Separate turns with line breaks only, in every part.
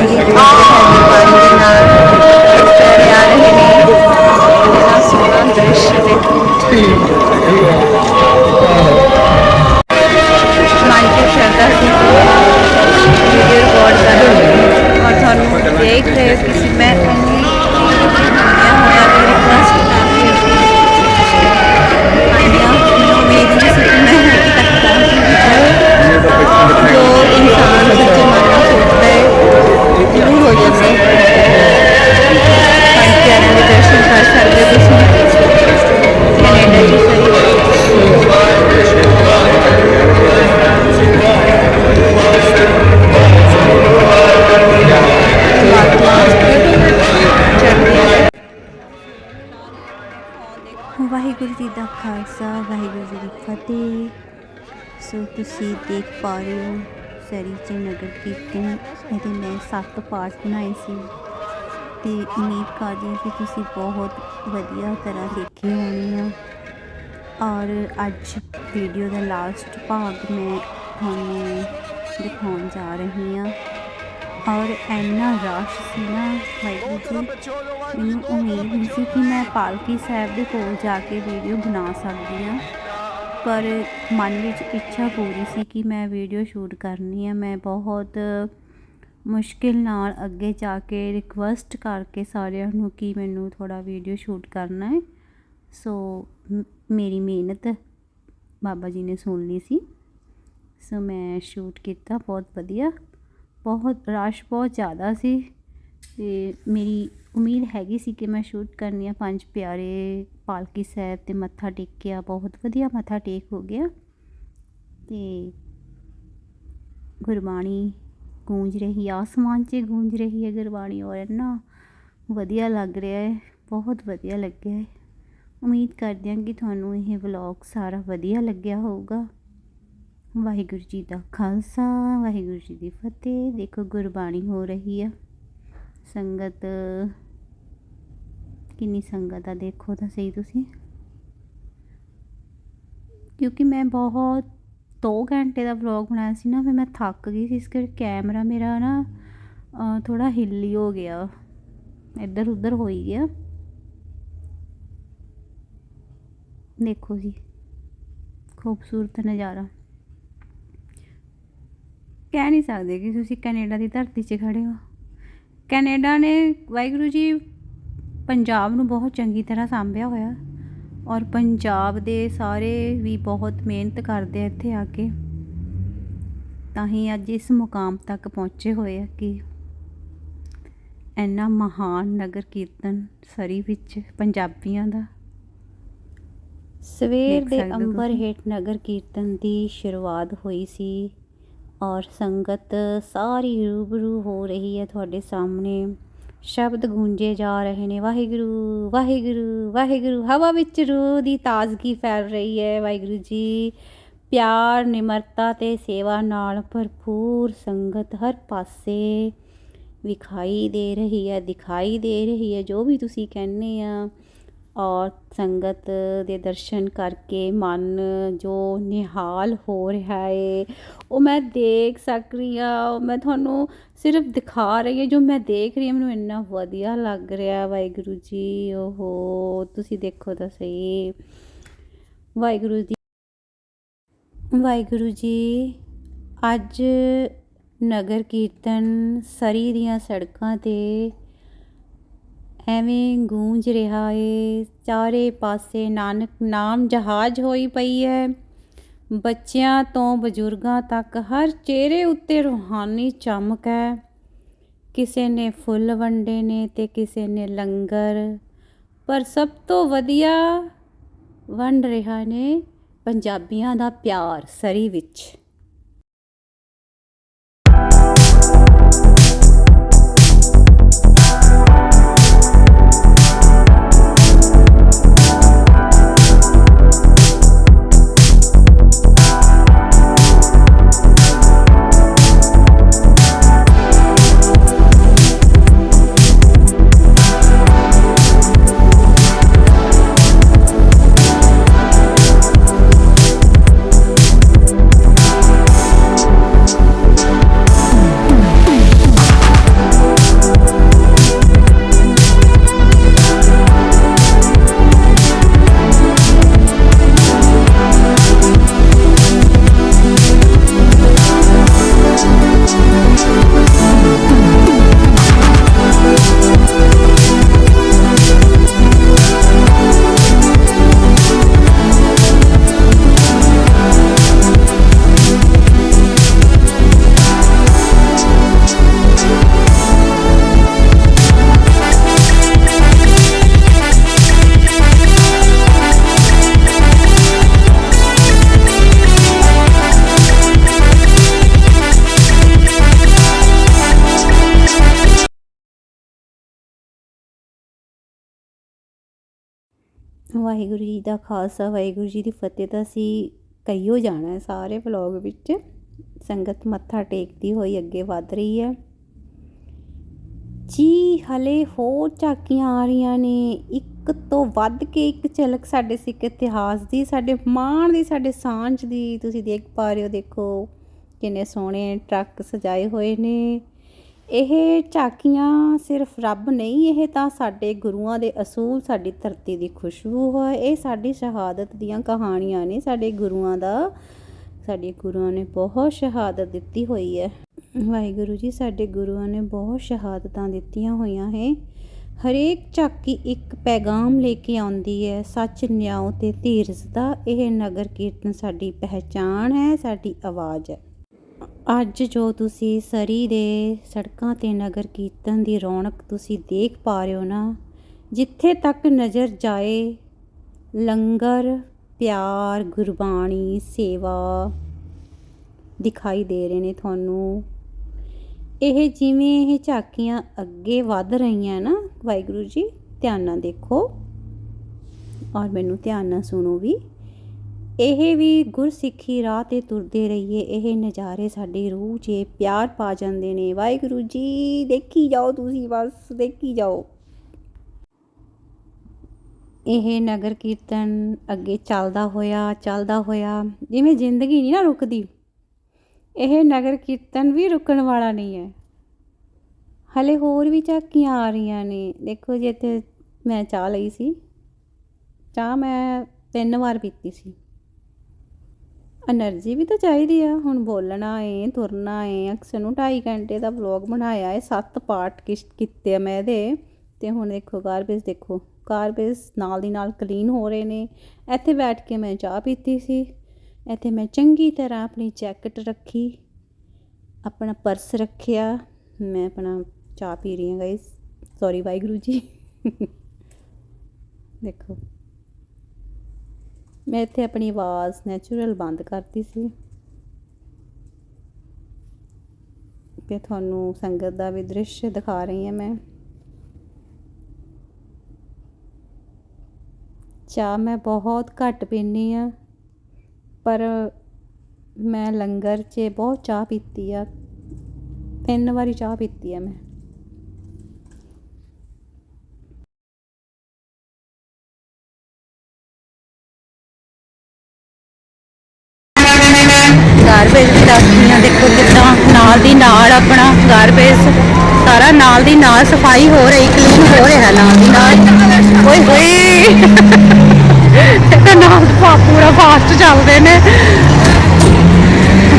Thank you. ਤੁਸੀਂ ਦੇਖ ਪਾ ਰਹੇ ਹੋ ਸਰੀ ਚ ਨਗਰ ਕੀਰਤਨ। ਇਹਦੇ ਮੈਂ ਸੱਤ ਪਾਰਟ ਬਣਾਏ ਸੀ ਤੇ ਉਮੀਦ ਕਰਦੀ ਹਾਂ ਕਿ ਤੁਸੀਂ ਬਹੁਤ ਵਧੀਆ ਤਰ੍ਹਾਂ ਦੇਖੇ ਹੋਣੇ ਆ ਔਰ ਅੱਜ ਵੀਡੀਓ ਦਾ ਲਾਸਟ ਭਾਗ ਮੈਂ ਤੁਹਾਨੂੰ ਦਿਖਾਉਣ ਜਾ ਰਹੀ ਹਾਂ। ਔਰ ਇੰਨਾ ਰਸ਼ ਸੀ ਨਾ ਵਾਹਿਗੁਰੂ ਜੀ, ਮੈਨੂੰ ਉਮੀਦ ਨਹੀਂ ਸੀ ਕਿ ਮੈਂ ਪਾਲਕੀ ਸਾਹਿਬ ਦੇ ਕੋਲ ਜਾ ਕੇ ਵੀਡੀਓ ਬਣਾ ਸਕਦੀ ਹਾਂ। ਪਰ ਮਨ ਵਿੱਚ ਇੱਛਾ ਪੂਰੀ ਸੀ ਕਿ ਮੈਂ ਵੀਡੀਓ ਸ਼ੂਟ ਕਰਨੀ ਹੈ ਮੈਂ ਬਹੁਤ ਮੁਸ਼ਕਿਲ ਨਾਲ ਅੱਗੇ ਜਾ ਕੇ ਰਿਕਵੈਸਟ ਕਰਕੇ ਸਾਰਿਆਂ ਨੂੰ ਕਿ ਮੈਨੂੰ ਥੋੜਾ ਵੀਡੀਓ ਸ਼ੂਟ ਕਰਨਾ ਹੈ। ਸੋ ਮੇਰੀ ਮਿਹਨਤ ਬਾਬਾ ਜੀ ਨੇ ਸੁਣ ਲਈ ਸੀ। ਸੋ ਮੈਂ ਸ਼ੂਟ ਕੀਤਾ, ਬਹੁਤ ਵਧੀਆ। ਬਹੁਤ ਰਸ਼ ਬਹੁਤ ਜ਼ਿਆਦਾ ਸੀ। ਤੇ ਮੇਰੀ ਉਮੀਦ ਹੈਗੀ ਸੀ ਕਿ ਮੈਂ ਸ਼ੂਟ ਕਰਨੀ ਆ ਪੰਜ ਪਿਆਰੇ ਪਾਲਕੀ ਸਾਹਿਬ ਤੇ ਮੱਥਾ ਟੇਕਿਆ ਬਹੁਤ ਵਧੀਆ ਮੱਥਾ ਟੇਕ ਹੋ ਗਿਆ। ਤੇ ਗੁਰਬਾਣੀ ਗੂੰਜ ਰਹੀ, ਆਸਮਾਨ 'ਚ ਗੂੰਜ ਰਹੀ ਹੈ ਗੁਰਬਾਣੀ ਔਰ ਇੰਨਾ ਵਧੀਆ ਲੱਗ ਰਿਹਾ ਹੈ, ਬਹੁਤ ਵਧੀਆ ਲੱਗਿਆ ਹੈ। ਉਮੀਦ ਕਰਦੇ ਹਾਂ ਕਿ ਤੁਹਾਨੂੰ ਇਹ ਵਲੌਗ ਸਾਰਾ ਵਧੀਆ ਲੱਗਿਆ ਹੋਊਗਾ। ਵਾਹਿਗੁਰੂ ਜੀ ਦਾ ਖਾਲਸਾ, ਵਾਹਿਗੁਰੂ ਜੀ ਦੀ ਫਤਿਹ। ਦੇਖੋ ਗੁਰਬਾਣੀ ਹੋ ਰਹੀ ਆ। ਸੰਗਤ, ਕਿੰਨੀ ਸੰਗਤ ਆ ਦੇਖੋ ਤਾਂ ਸਹੀ ਤੁਸੀਂ। ਕਿਉਂਕਿ ਮੈਂ ਬਹੁਤ 2 ਘੰਟੇ ਦਾ ਵਲੌਗ ਬਣਾਇਆ ਸੀ ਨਾ, ਫਿਰ ਮੈਂ ਥੱਕ ਗਈ ਸੀ ਇਸ ਕਰਕੇ ਕੈਮਰਾ ਮੇਰਾ ਨਾ ਥੋੜਾ ਹਿੱਲੀ ਹੋ ਗਿਆ। ਇੱਧਰ ਉੱਧਰ ਹੋ ਹੀ ਗਿਆ। ਦੇਖੋ ਜੀ, ਖੂਬਸੂਰਤ ਨਜ਼ਾਰਾ। ਕਹਿ ਨਹੀਂ ਸਕਦੇ ਕਿ ਤੁਸੀਂ ਕੈਨੇਡਾ ਦੀ ਧਰਤੀ 'ਚ ਖੜੇ ਹੋ। ਕੈਨੇਡਾ ਨੇ ਵਾਹਿਗੁਰੂ ਜੀ ਪੰਜਾਬ ਨੂੰ ਬਹੁਤ ਚੰਗੀ ਤਰ੍ਹਾਂ ਸਾਂਭਿਆ ਹੋਇਆ ਔਰ ਪੰਜਾਬ ਦੇ ਸਾਰੇ ਵੀ ਬਹੁਤ ਮਿਹਨਤ ਕਰਦੇ ਆ ਇੱਥੇ ਆ ਕੇ। ਤਾਂ ਹੀ ਅੱਜ ਇਸ ਮੁਕਾਮ ਤੱਕ ਪਹੁੰਚੇ ਹੋਏ ਆ ਕਿ ਇੰਨਾ ਮਹਾਨ ਨਗਰ ਕੀਰਤਨ ਸਰੀ ਵਿੱਚ ਪੰਜਾਬੀਆਂ ਦਾ। ਸਵੇਰ ਦੇ ਅੰਬਰ। ਹੇਠ ਨਗਰ ਕੀਰਤਨ ਦੀ ਸ਼ੁਰੂਆਤ ਹੋਈ ਸੀ। ਔਰ ਸੰਗਤ ਸਾਰੀ ਰੂਬਰੂ ਹੋ ਰਹੀ ਹੈ ਤੁਹਾਡੇ ਸਾਹਮਣੇ। ਸ਼ਬਦ ਗੂੰਜੇ ਜਾ ਰਹੇ ਨੇ, ਵਾਹਿਗੁਰੂ ਵਾਹਿਗੁਰੂ ਵਾਹਿਗੁਰੂ, ਹਵਾ ਵਿੱਚ ਰੂਹ ਦੀ ਤਾਜ਼ਗੀ ਫੈਲ ਰਹੀ ਹੈ ਵਾਹਿਗੁਰੂ ਜੀ। ਪਿਆਰ, ਨਿਮਰਤਾ ਤੇ ਸੇਵਾ ਨਾਲ ਭਰਪੂਰ ਸੰਗਤ ਹਰ ਪਾਸੇ ਵਿਖਾਈ ਦੇ ਰਹੀ ਹੈ, ਦਿਖਾਈ ਦੇ ਰਹੀ ਹੈ। ਜੋ ਵੀ ਤੁਸੀਂ ਕਹਿੰਦੇ ਆ ਔਰ ਸੰਗਤ ਦੇ ਦਰਸ਼ਨ ਕਰਕੇ ਮਨ ਜੋ ਨਿਹਾਲ ਹੋ ਰਿਹਾ ਏ, ਉਹ ਮੈਂ ਦੇਖ ਸਕ ਰਹੀ ਆ ਉਹ ਮੈਂ ਤੁਹਾਨੂੰ ਸਿਰਫ ਦਿਖਾ ਰਹੀ ਹਾਂ। ਜੋ ਮੈਂ ਦੇਖ ਰਹੀ ਹਾਂ, ਮੈਨੂੰ ਇੰਨਾ ਵਧੀਆ ਲੱਗ ਰਿਹਾ ਵਾਹਿਗੁਰੂ ਜੀ, ਓਹੋ, ਤੁਸੀਂ ਦੇਖੋ ਤਾਂ ਸਹੀ। ਵਾਹਿਗੁਰੂ ਜੀ ਵਾਹਿਗੁਰੂ ਜੀ, ਅੱਜ ਨਗਰ ਕੀਰਤਨ ਸਰੀ ਦੀਆਂ ਸੜਕਾਂ ਤੇ ਐਵੇਂ ਗੂੰਜ ਰਿਹਾ ਏ। ਚਾਰੇ ਪਾਸੇ ਨਾਨਕ ਨਾਮ ਜਹਾਜ਼ ਹੋਈ ਪਈ ਹੈ ਬੱਚਿਆਂ ਤੋਂ ਬਜ਼ੁਰਗਾਂ ਤੱਕ ਹਰ ਚਿਹਰੇ ਉੱਤੇ ਰੂਹਾਨੀ ਚਮਕ ਹੈ ਕਿਸੇ ਨੇ ਫੁੱਲ ਵੰਡੇ ਨੇ ਤੇ ਕਿਸੇ ਨੇ ਲੰਗਰ। ਪਰ ਸਭ ਤੋਂ ਵਧੀਆ ਵੰਡ ਰਿਹਾ ਨੇ ਪੰਜਾਬੀਆਂ ਦਾ ਪਿਆਰ ਸਰੀ ਵਿੱਚ। ਵਾਹਿਗੁਰੂ ਜੀ ਦਾ ਖਾਲਸਾ, ਵਾਹਿਗੁਰੂ ਜੀ ਦੀ ਫਤਿਹ ਤਾਂ ਅਸੀਂ ਕਈਓ ਜਾਣਾ ਸਾਰੇ ਵਲੌਗ ਵਿੱਚ। ਸੰਗਤ ਮੱਥਾ ਟੇਕਦੀ ਹੋਈ ਅੱਗੇ ਵੱਧ ਰਹੀ ਹੈ। ਜੀ, ਹਲੇ ਹੋਰ ਝਾਕੀਆਂ ਆ ਰਹੀਆਂ ਨੇ। ਇੱਕ ਤੋਂ ਵੱਧ ਕੇ ਇੱਕ ਝਲਕ ਸਾਡੇ ਸਿੱਖ ਇਤਿਹਾਸ ਦੀ, ਸਾਡੇ ਮਾਣ ਦੀ, ਸਾਡੇ ਸਾਂਝ ਦੀ ਤੁਸੀਂ ਦੇਖ ਪਾ ਰਹੇ ਹੋ, ਦੇਖੋ। ਕਿੰਨੇ ਸੋਹਣੇ ਟਰੱਕ ਸਜਾਏ ਹੋਏ ਨੇ। ਇਹ ਝਾਕੀਆਂ ਸਿਰਫ ਰੱਬ ਨਹੀਂ, ਇਹ ਤਾਂ ਸਾਡੇ ਗੁਰੂਆਂ ਦੇ ਅਸੂਲ, ਸਾਡੀ ਧਰਤੀ ਦੀ ਖੁਸ਼ਬੂ ਹੈ ਇਹ ਸਾਡੀ ਸ਼ਹਾਦਤ ਦੀਆਂ ਕਹਾਣੀਆਂ ਨੇ, ਸਾਡੇ ਗੁਰੂਆਂ ਦਾ, ਸਾਡੇ ਗੁਰੂਆਂ ਨੇ ਬਹੁਤ ਸ਼ਹਾਦਤ ਦਿੱਤੀ ਹੋਈ ਹੈ। ਵਾਹਿਗੁਰੂ ਜੀ, ਸਾਡੇ ਗੁਰੂਆਂ ਨੇ ਬਹੁਤ ਸ਼ਹਾਦਤਾਂ ਦਿੱਤੀਆਂ ਹੋਈਆਂ ਹੈ। ਹਰੇਕ ਝਾਕੀ ਇੱਕ ਪੈਗਾਮ ਲੈ ਕੇ ਆਉਂਦੀ ਹੈ। ਸੱਚ, ਨਿਆਂ ਤੇ ਧੀਰਜ ਦਾ ਇਹ ਨਗਰ ਕੀਰਤਨ ਸਾਡੀ ਪਹਿਚਾਣ ਹੈ, ਸਾਡੀ ਆਵਾਜ਼ ਹੈ। ਅੱਜ ਜੋ ਤੁਸੀਂ ਸਰੀ ਦੇ ਸੜਕਾਂ ਤੇ ਨਗਰ ਕੀਰਤਨ ਦੀ ਰੌਣਕ ਤੁਸੀਂ ਦੇਖ ਪਾ ਰਹੇ ਹੋ ਨਾ, ਜਿੱਥੇ ਤੱਕ ਨਜ਼ਰ ਜਾਏ, ਲੰਗਰ, ਪਿਆਰ, ਗੁਰਬਾਣੀ, ਸੇਵਾ ਦਿਖਾਈ ਦੇ ਰਹੇ ਨੇ ਤੁਹਾਨੂੰ। ਇਹ ਜਿਵੇਂ ਇਹ ਝਾਕੀਆਂ ਅੱਗੇ ਵੱਧ ਰਹੀਆਂ ਨਾ, ਵਾਹਿਗੁਰੂ ਜੀ, ਧਿਆਨ ਨਾਲ ਦੇਖੋ। ਔਰ ਮੈਨੂੰ ਧਿਆਨ ਨਾਲ ਸੁਣੋ ਵੀ। ਇਹ ਵੀ ਗੁਰਸਿੱਖੀ ਰਾਹ ਤੇ ਤੁਰਦੇ ਰਹੀਏ, ਇਹ ਨਜ਼ਾਰੇ ਸਾਡੀ ਰੂਹ 'ਚ ਪਿਆਰ ਪਾ ਜਾਂਦੇ ਨੇ। ਵਾਹਿਗੁਰੂ ਜੀ, ਦੇਖੀ ਜਾਓ ਤੁਸੀਂ ਬਸ, ਦੇਖੀ ਜਾਓ। ਇਹ ਨਗਰ ਕੀਰਤਨ ਅੱਗੇ ਚੱਲਦਾ ਹੋਇਆ ਚੱਲਦਾ ਹੋਇਆ, ਜਿਵੇਂ ਜ਼ਿੰਦਗੀ ਨਹੀਂ ਨਾ ਰੁਕਦੀ। ਇਹ ਨਗਰ ਕੀਰਤਨ ਵੀ ਰੁਕਣ ਵਾਲਾ ਨਹੀਂ ਹੈ। ਹਲੇ ਹੋਰ ਵੀ ਝਾਕੀਆਂ ਆ ਰਹੀਆਂ ਨੇ। ਦੇਖੋ ਜੀ, ਇੱਥੇ ਮੈਂ ਚਾਹ ਲਈ ਸੀ। ਚਾਹ ਮੈਂ ਤਿੰਨ ਵਾਰ ਪੀਤੀ ਸੀ। ਐਨਰਜੀ ਵੀ ਤਾਂ ਚਾਹੀਦੀ ਆ, ਹੁਣ ਬੋਲਣਾ ਏ, ਤੁਰਨਾ ਏ, ਅਕਸਰ ਨੂੰ 2.5 ਘੰਟੇ ਦਾ ਵਲੌਗ ਬਣਾਇਆ ਏ, ਸੱਤ ਪਾਰਟ ਕੀਤੇ ਆ ਮੈਂ ਇਹਦੇ। ਤੇ ਹੁਣ ਦੇਖੋ ਗਾਰਬੇਜ ਦੇਖੋ ਗਾਰਬੇਜ ਨਾਲ ਦੀ ਨਾਲ ਕਲੀਨ ਹੋ ਰਹੇ ਨੇ। ਇੱਥੇ ਬੈਠ ਕੇ ਮੈਂ ਚਾਹ ਪੀਤੀ ਸੀ। ਇੱਥੇ ਮੈਂ ਚੰਗੀ ਤਰ੍ਹਾਂ ਆਪਣੀ ਜੈਕਟ ਰੱਖੀ, ਆਪਣਾ ਪਰਸ ਰੱਖਿਆ, ਮੈਂ ਆਪਣਾ ਚਾਹ ਪੀ ਰਹੀ ਹਾਂ ਗਾਇਸ ਸੌਰੀ ਵਾਹਿਗੁਰੂ ਜੀ। ਦੇਖੋ। ਮੈਂ ਇੱਥੇ ਆਪਣੀ ਆਵਾਜ਼ ਨੈਚੁਰਲ ਬੰਦ ਕਰਤੀ ਸੀ। ਤੇ ਤੁਹਾਨੂੰ ਸੰਗਤ ਦਾ ਵੀ ਦ੍ਰਿਸ਼ ਦਿਖਾ ਰਹੀ ਹਾਂ ਮੈਂ। ਚਾਹ ਮੈਂ ਬਹੁਤ ਘੱਟ ਪੀਂਦੀ ਆ ਪਰ ਮੈਂ ਲੰਗਰ 'ਚ ਬਹੁਤ ਚਾਹ ਪੀਤੀ ਆ। ਤਿੰਨ ਵਾਰੀ ਚਾਹ ਪੀਤੀ ਆ ਮੈਂ। ਗਾਰਬੇਜ ਦੀ ਰੱਖੀਆਂ ਦੇਖੋ ਕਿੱਦਾਂ ਨਾਲ ਦੀ ਨਾਲ ਆਪਣਾ ਗਾਰਬੇਜ ਸਾਰਾ ਨਾਲ ਦੀ ਨਾਲ ਸਫ਼ਾਈ ਹੋ ਰਹੀ ਕਲੀਨ ਹੋ ਰਿਹਾ ਨਾਲ ਦੀ ਨਾਲ। ਓਏ ਹੋਏ। ਤਾਂ ਨਾਲ ਪਾ- ਪੂਰਾ ਫਾਸਟ ਚੱਲਦੇ ਨੇ।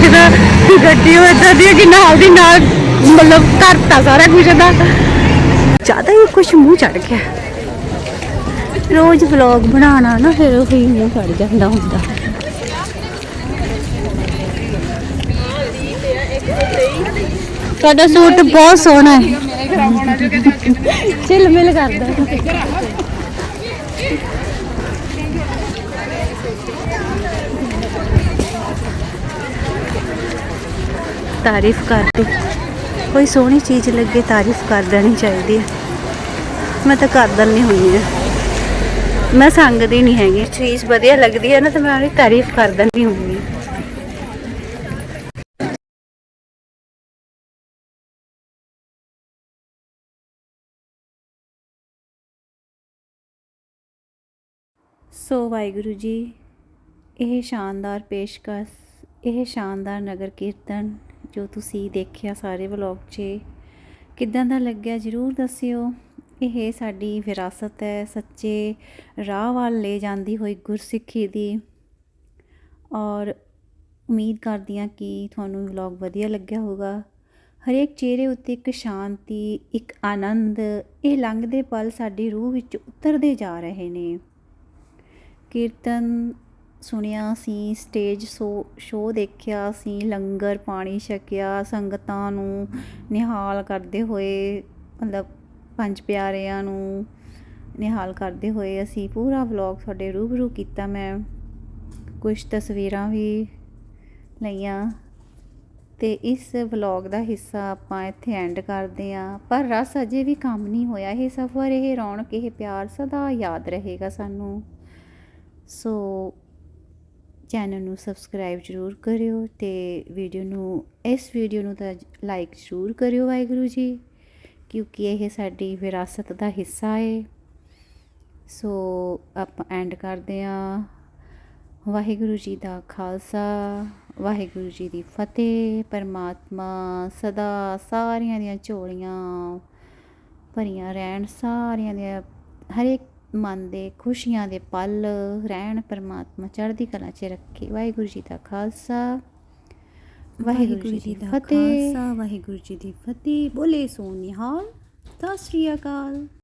ਜਿਹਦਾ ਗੱਡੀ ਉਹ ਇਦਾਂ ਦੀ ਕਿ ਨਾਲ ਦੀ ਨਾਲ, ਮਤਲਬ ਕਰਤਾ ਸਾਰਾ ਕੁਝ ਦਾ ਜ਼ਿਆਦਾ ਹੀ ਕੁਝ ਮੂੰਹ ਚੜ ਗਿਆ। ਰੋਜ਼ ਵਲੌਗ ਬਣਾਉਣਾ ਨਾ, ਫਿਰ ਉਹ ਮੂੰਹ ਚੜ ਜਾਂਦਾ ਹੁੰਦਾ। ਤੁਹਾਡਾ ਸੂਟ ਬਹੁਤ ਸੋਹਣਾ ਹੈ। ਚਿਲ ਮਿਲ ਕਰਦਾ ਤਾਰੀਫ ਕਰਦੇ ਕੋਈ ਸੋਹਣੀ ਚੀਜ਼ ਲੱਗੇ ਤਾਰੀਫ ਕਰ ਦੇਣੀ ਚਾਹੀਦੀ ਹੈ। ਮੈਂ ਤਾਂ ਕਰ ਦਿੰਦੀ ਹੁੰਦੀ ਹਾਂ। ਮੈਂ ਸੰਗਦੀ ਨਹੀਂ ਹੈਗੀ। ਚੀਜ਼ ਵਧੀਆ ਲੱਗਦੀ ਹੈ ਨਾ ਤਾਂ ਮੈਂ ਉਹਦੀ ਤਾਰੀਫ ਕਰ ਦਿੰਦੀ ਹੁੰਦੀ ਹਾਂ। ਸੋ ਵਾਹਿਗੁਰੂ ਜੀ, ਇਹ ਸ਼ਾਨਦਾਰ ਪੇਸ਼ਕਸ਼, ਇਹ ਸ਼ਾਨਦਾਰ ਨਗਰ ਕੀਰਤਨ ਜੋ ਤੁਸੀਂ ਦੇਖਿਆ ਸਾਰੇ ਵਲੌਗ 'ਚ, ਕਿੱਦਾਂ ਦਾ ਲੱਗਿਆ ਜਰੂਰ ਦੱਸਿਓ। ਇਹ ਸਾਡੀ ਵਿਰਾਸਤ ਹੈ, ਸੱਚੇ ਰਾਹ ਵੱਲ ਲੈ ਜਾਂਦੀ ਹੋਈ ਗੁਰਸਿੱਖੀ ਦੀ। ਔਰ ਉਮੀਦ ਕਰਦੀ ਹਾਂ ਕਿ ਤੁਹਾਨੂੰ ਵਲੌਗ ਵਧੀਆ ਲੱਗਿਆ ਹੋਊਗਾ। ਹਰੇਕ ਚਿਹਰੇ ਉੱਤੇ ਇੱਕ ਸ਼ਾਂਤੀ, ਇੱਕ ਆਨੰਦ, ਇਹ ਲੰਘਦੇ ਪਲ ਸਾਡੀ ਰੂਹ ਵਿੱਚ ਉਤਰਦੇ ਜਾ ਰਹੇ ਨੇ। ਕੀਰਤਨ ਸੁਣਿਆ ਸੀ ਸਟੇਜ ਸ਼ੋ ਸ਼ੋਅ ਦੇਖਿਆ ਅਸੀਂ ਲੰਗਰ ਪਾਣੀ ਛਕਿਆ, ਸੰਗਤਾਂ ਨੂੰ ਨਿਹਾਲ ਕਰਦੇ ਹੋਏ, ਮਤਲਬ ਪੰਜ ਪਿਆਰਿਆਂ ਨੂੰ ਨਿਹਾਲ ਕਰਦੇ ਹੋਏ ਅਸੀਂ ਪੂਰਾ ਵਲੌਗ ਤੁਹਾਡੇ ਰੂਬਰੂ ਕੀਤਾ। ਮੈਂ ਕੁਝ ਤਸਵੀਰਾਂ ਵੀ ਲਈਆਂ ਤੇ ਇਸ ਵਲੌਗ ਦਾ ਹਿੱਸਾ ਆਪਾਂ ਇੱਥੇ ਐਂਡ ਕਰਦੇ ਆਂ ਪਰ ਰਸ ਅਜੇ ਵੀ ਕੰਮ ਨਹੀਂ ਹੋਇਆ, ਇਹ ਸਫ਼ਰ, ਇਹ ਰੌਣਕ, ਇਹ ਪਿਆਰ ਸਦਾ ਯਾਦ ਰਹੇਗਾ ਸਾਨੂੰ। ਸੋ ਚੈਨਲ ਨੂੰ ਸਬਸਕ੍ਰਾਈਬ ਜ਼ਰੂਰ ਕਰਿਓ ਤੇ ਵੀਡੀਓ ਨੂੰ, ਇਸ ਵੀਡੀਓ ਨੂੰ ਤਾਂ ਲਾਈਕ ਜ਼ਰੂਰ ਕਰਿਓ ਵਾਹਿਗੁਰੂ ਜੀ, ਕਿਉਂਕਿ ਇਹ ਸਾਡੀ ਵਿਰਾਸਤ ਦਾ ਹਿੱਸਾ ਹੈ ਸੋ ਆਪਾਂ ਐਂਡ ਕਰਦੇ ਹਾਂ। ਵਾਹਿਗੁਰੂ ਜੀ ਦਾ ਖਾਲਸਾ, ਵਾਹਿਗੁਰੂ ਜੀ ਦੀ ਫਤਿਹ, ਪਰਮਾਤਮਾ ਸਦਾ ਸਾਰਿਆਂ ਦੀਆਂ ਝੋਲੀਆਂ ਭਰੀਆਂ ਰਹਿਣ, ਸਾਰਿਆਂ ਦੇ ਹਰੇਕ ਮਨ ਦੇ ਖੁਸ਼ੀਆਂ ਦੇ ਪਲ ਰਹਿਣ ਪਰਮਾਤਮਾ ਚੜ੍ਹਦੀ ਕਲਾ 'ਚ ਰੱਖੇ। ਵਾਹਿਗੁਰੂ ਜੀ ਦਾ ਖਾਲਸਾ ਵਾਹਿਗੁਰੂ ਜੀ ਦੀ ਫਤਿਹ।
ਵਾਹਿਗੁਰੂ ਜੀ ਦੀ ਫਤਿਹ। ਬੋਲੇ ਸੋ ਨਿਹਾਲ ਸਤਿ ਸ਼੍ਰੀ ਅਕਾਲ।